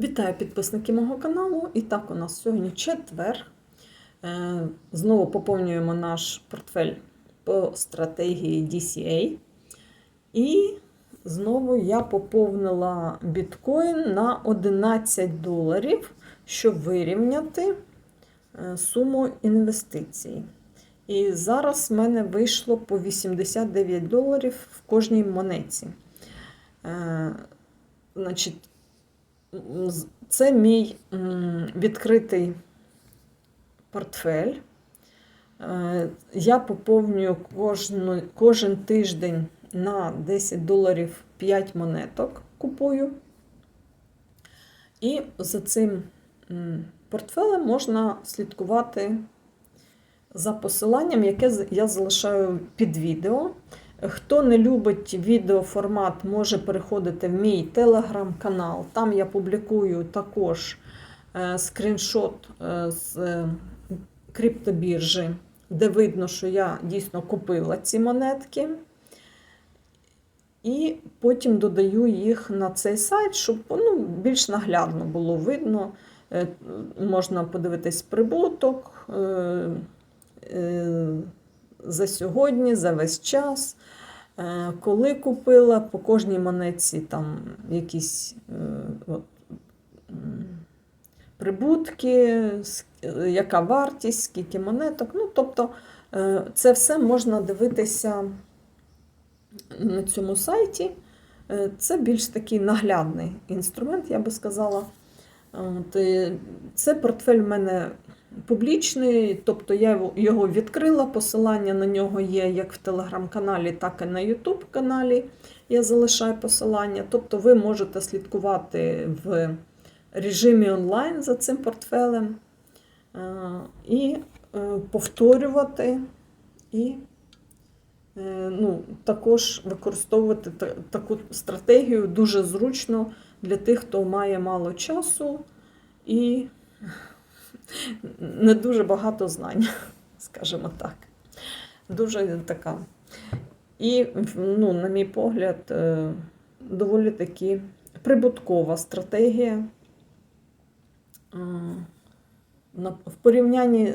Вітаю підписники мого каналу. І так, у нас сьогодні четвер. Е, Знову поповнюємо наш портфель по стратегії DCA. І знову я поповнила біткоін на 11 доларів, щоб вирівняти е, суму інвестицій. І зараз в мене вийшло по 89 доларів в кожній монеті. Е, Значить, це мій відкритий портфель. Е, Я поповнюю кожну, кожен тиждень на 10 доларів 5 монеток купую. І за цим портфелем можна слідкувати за посиланням, яке я залишаю під відео. Хто не любить відеоформат, може переходити в мій телеграм-канал. Там я публікую також е, скріншот е, з е, криптобіржі, де видно, що я дійсно купила ці монетки. І потім додаю їх на цей сайт, щоб ну, більш наглядно було видно. Можна подивитись прибуток за сьогодні, за весь час. Е, Коли купила, по кожній монетці там якісь е, от, прибутки, е, яка вартість, скільки монеток. Ну, тобто це все можна дивитися на цьому сайті. Це більш такий наглядний інструмент, я би сказала. Це портфель в мене публічний, тобто я його- відкрила. Посилання на нього є як в телеграм-каналі, так і на Ютуб каналі. Я залишаю посилання. Тобто ви можете слідкувати в режимі онлайн за цим портфелем е, і е, повторювати, і е, ну, також використовувати таку стратегію дуже зручно для тих, хто має мало часу і не дуже багато знань, скажімо так. Дуже така. І, ну, на мій погляд, е, доволі таки прибуткова стратегія. Е, В порівнянні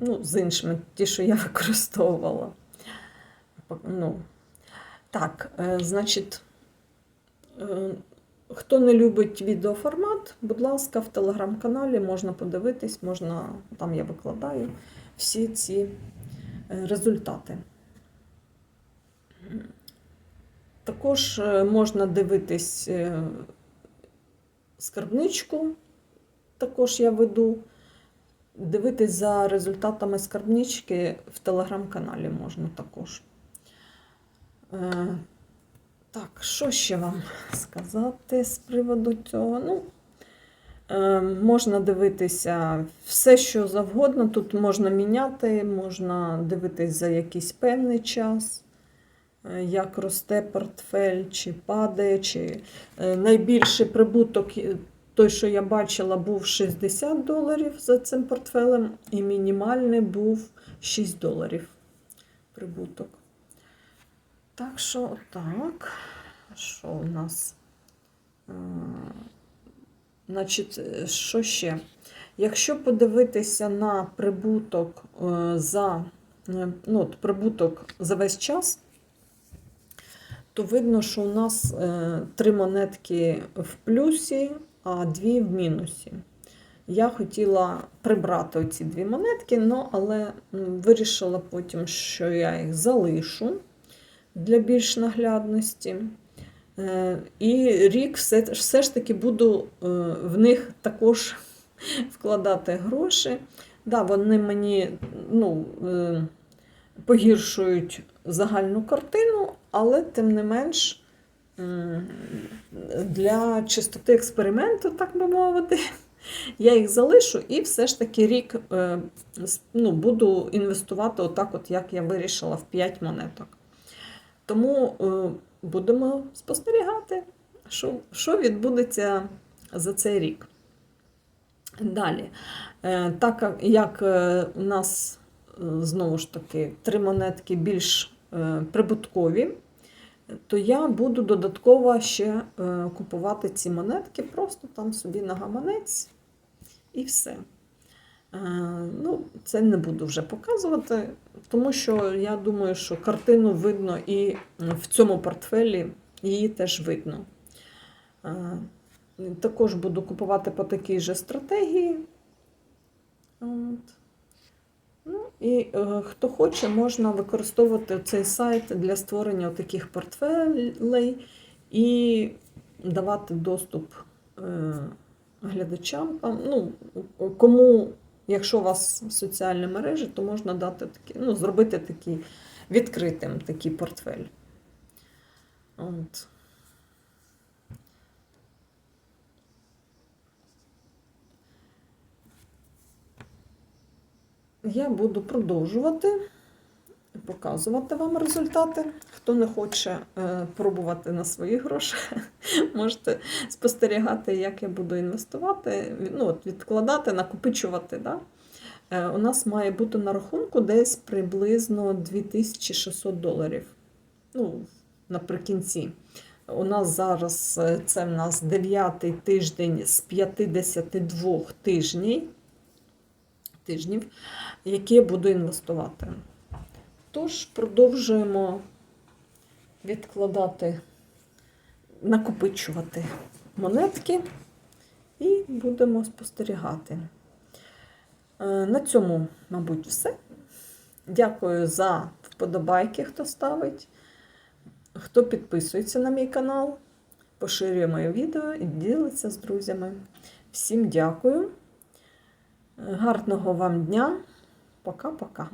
ну, з іншими, ті, що я використовувала. Ну, так, е, значить, хто не любить відеоформат, будь ласка, в телеграм-каналі можна подивитись, можна, там я викладаю всі ці е, результати. Також е, можна дивитись е, скарбничку, також я веду. Дивитись за результатами скарбнички в телеграм-каналі можна також. Так, що ще вам сказати з приводу цього? Ну, е, можна дивитися все, що завгодно. Тут можна міняти, можна дивитись за якийсь певний час, е, як росте портфель, чи падає, чи е, найбільший прибуток, той, що я бачила, був 60 доларів за цим портфелем, і мінімальний був 6 доларів прибуток. Так що так. Що у нас? Е, Значить, що ще? Якщо подивитися на прибуток е, за е, ну, от прибуток за весь час, то видно, що у нас три монетки в плюсі, а дві в мінусі. Я хотіла прибрати оці дві монетки, але вирішила потім, що я їх залишу для більш наглядності. Е, І рік все, все ж таки буду е, в них також вкладати гроші. Да, вони мені ну, е, погіршують загальну картину, але тим не менш для чистоти експерименту, так би мовити, я їх залишу і все ж таки рік ну, буду інвестувати отак, от, як я вирішила, в 5 монеток. Тому е, будемо спостерігати, що, що відбудеться за цей рік. Далі, Е, так як е, у нас знову ж таки три монетки більш прибуткові, то я буду додатково ще купувати ці монетки, просто там собі на гаманець і все. Е, Ну, це не буду вже показувати, тому що я думаю, що картину видно і в цьому портфелі її теж видно. Е, Також буду купувати по такій же стратегії. От. Ну, і е, хто хоче, можна використовувати цей сайт для створення таких портфелей і давати доступ е, глядачам. Ну, кому, якщо у вас соціальні мережі, то можна дати такі, ну, зробити такий відкритим такий портфель. От. Я буду продовжувати показувати вам результати. Хто не хоче е, пробувати на свої гроші, можете спостерігати, як я буду інвестувати, ну, от відкладати, накопичувати. Да? Е, у нас має бути на рахунку десь приблизно 2600 доларів. Ну, наприкінці. У нас зараз е, це в нас 9 тиждень з 52 тижнів, тижнів, які я буду інвестувати. Тож продовжуємо відкладати, накопичувати монетки і будемо спостерігати. Е, На цьому, мабуть, все. Дякую за вподобайки, хто ставить, хто підписується на мій канал, поширює моє відео і ділиться з друзями. Всім дякую. Гарного вам дня. Пока-пока.